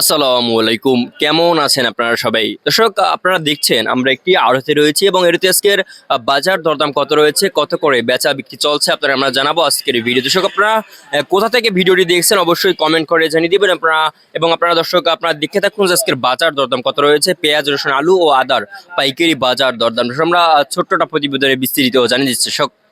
আসসালামু আলাইকুম। কেমন আছেন আপনারা সবাই? দর্শক, আপনারা দেখছেন, আমরা একটি আড়তে রয়েছি এবং এড়তে আজকের বাজার দরদাম কত রয়েছে, কত করে বেচা বিক্রি চলছে, আপনারা আমরা জানাব আজকের ভিডিও। দর্শক, আপনারা কোথা থেকে ভিডিওটি দেখছেন, অবশ্যই কমেন্ট করে জানিয়ে দেবেন আপনারা। এবং আপনারা, দর্শক, আপনারা দেখে থাকুন যে আজকের বাজার দরদাম কত রয়েছে, পেঁয়াজ, রসুন, আলু ও আদার পাইকারি বাজার দরদাম। আমরা ছোট্টটা প্রতিবেদনে বিস্তৃত জানিয়ে দিচ্ছি।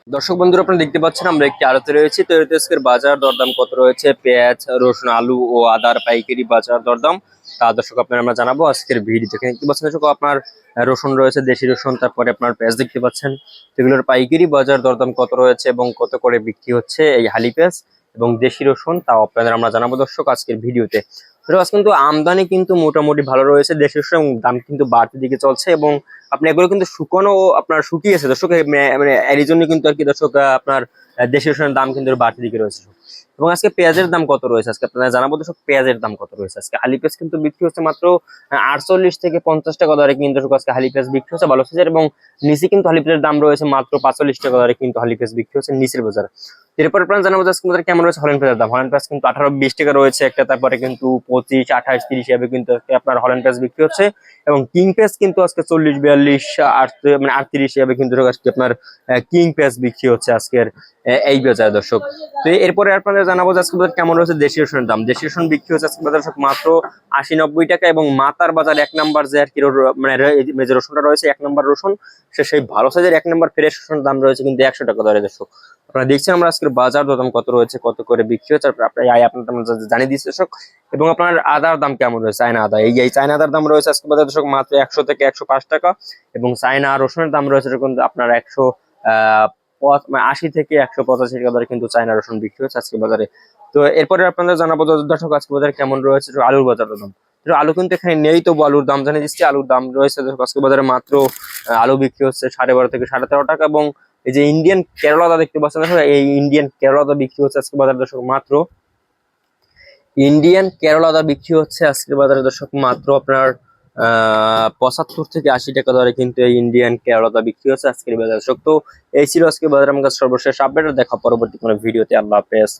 দর্শক বন্ধুরা, আপনারা দেখতে পাচ্ছেন আমরা একটি আড়তে রয়েছি। তো এড়তে আজকের বাজার দরদাম কত রয়েছে? পেঁয়াজ, রসুন, আলু ও আদার পাইকারি বাজার দরদাম। তা দর্শক, আপনার আমরা জানাব আজকের ভিডিও দেখে দেখতে পাচ্ছেন দর্শক, আপনার রসুন রয়েছে, দেশি রসুন, তারপরে আপনার পেঁয়াজ দেখতে পাচ্ছেন। এগুলোর পাইকারি বাজার দরদাম কত রয়েছে এবং কত করে বিক্রি হচ্ছে এই হালি পেঁয়াজ এবং দেশি রসুন, তাও আপনাদের আমরা জানাব দর্শক আজকের ভিডিওতে। আজ কিন্তু আমদানি কিন্তু মোটামুটি ভালো রয়েছে দেশের দাম কিন্তু বাড়তি দিকে চলছে এবং আপনি এগুলো কিন্তু শুকনো আপনার শুকিয়েছে। দর্শক মানে এর জন্য কিন্তু আর কি দর্শক আপনার আহ, দেশি রসুনের দাম কিন্তু বাড়তি দিকে রয়েছে। এবং আজকে পেঁয়াজের দাম কত রয়েছে? আজকে আপনারা জানাব দর্শক পেঁয়াজের দাম কত রয়েছে? আজকে আলি পেঁয়াজ কিন্তু বিক্রি হচ্ছে মাত্র আটচল্লিশ থেকে পঞ্চাশ টাকা দরে কিন্তু দর্শক আজকে হালি পেঁয়াজ বিক্রি হচ্ছে ভালো সাইজের এবং নিচে কিন্তু হালি পেঁয়াজের দাম রয়েছে মাত্র পাঁচচল্লিশ টাকা দরে কিন্তু হালি পেঁয়াজ বিক্রি হচ্ছে নিচের বাজার। এরপর আপনারা জানাব আজকে আমাদের কেমন রয়েছে হলেন পেঁয়াজের দাম। হলেন পেঁয়াজ কিন্তু আঠারো বিশ টাকা রয়েছে, একটা তারপরে কিন্তু পঁচিশ, আঠাশ, তিরিশ এভাবে কিন্তু আপনার হলেন পেঁয়াজ বিক্রি হচ্ছে। এবং কিং পেঁয়াজ কিন্তু আজকে চল্লিশ, বিয়াল্লিশ মানে আটত্রিশ এভাবে কিন্তু আজকে আপনার কিং পেঁয়াজ বিক্রি হচ্ছে আজকের এই বাজার দর্শক। তো এরপরে আপনাদের জানাব আজকে বাজার কেমন রয়েছে দেশি রসুনের দাম। দেশি রসুন বিক্রি হচ্ছে আজকে দর্শক মাত্র আশি নব্বই টাকা এবং মাতার বাজার এক নাম্বার যে আর কি মানে যে রসুনটা রয়েছে এক নাম্বার রসুন, সে সেই ভালো সাইজের এক নাম্বার ফ্রেশ রসুনের দাম রয়েছে কিন্তু একশো টাকা দরে দর্শক। আপনারা দেখছেন আমরা আজকের বাজার দাম কত রয়েছে, কত করে বিক্রি হচ্ছে আপনার জানিয়ে দিচ্ছি দর্শক। এবং আপনার আদার দাম কেমন রয়েছে? চায়না আদা। এই এই চায়না আদার দাম রয়েছে আজকে বাজার দর্শক মাত্র একশো থেকে একশো পাঁচ টাকা এবং চায়না রসুনের দাম রয়েছে কিন্তু আপনার একশো মানে আশি থেকে একশো পঁচাশি টাকা দরে কিন্তু চায়না রসুন বিক্রি হচ্ছে আজকে বাজারে। তো এরপরে আপনাদের জানাব দর্শক আজকে বাজারে কেমন রয়েছে আলুর বাজার দাম আলু কিন্তু এখানে নেই, তবু আলুর দাম জানিয়ে দিচ্ছি। আলুর দাম রয়েছে আজকে বাজারে মাত্র আলু বিক্রি হচ্ছে সাড়ে বারো থেকে সাড়ে তেরো টাকা এবং এই যে ইন্ডিয়ান কেরলাদা দেখতে পাচ্ছেন দেখো এই ইন্ডিয়ান কেরলাদা বিক্রি হচ্ছে আজকে বাজারে দর্শক মাত্র। ইন্ডিয়ান কেরলাদা বিক্রি হচ্ছে আজকের বাজারে দর্শক মাত্র আপনার পঁচাত্তর থেকে আশি টাকা দরে কিন্তু এই ইন্ডিয়ান কেরলাদা বিক্রি হচ্ছে আজকের বাজার দর্শক। তো এই ছিল আজকে বাজারে আমার সর্বশেষ আপডেট, দেখা পরবর্তী কোনো ভিডিওতে। আল্লাহ হাফেজ।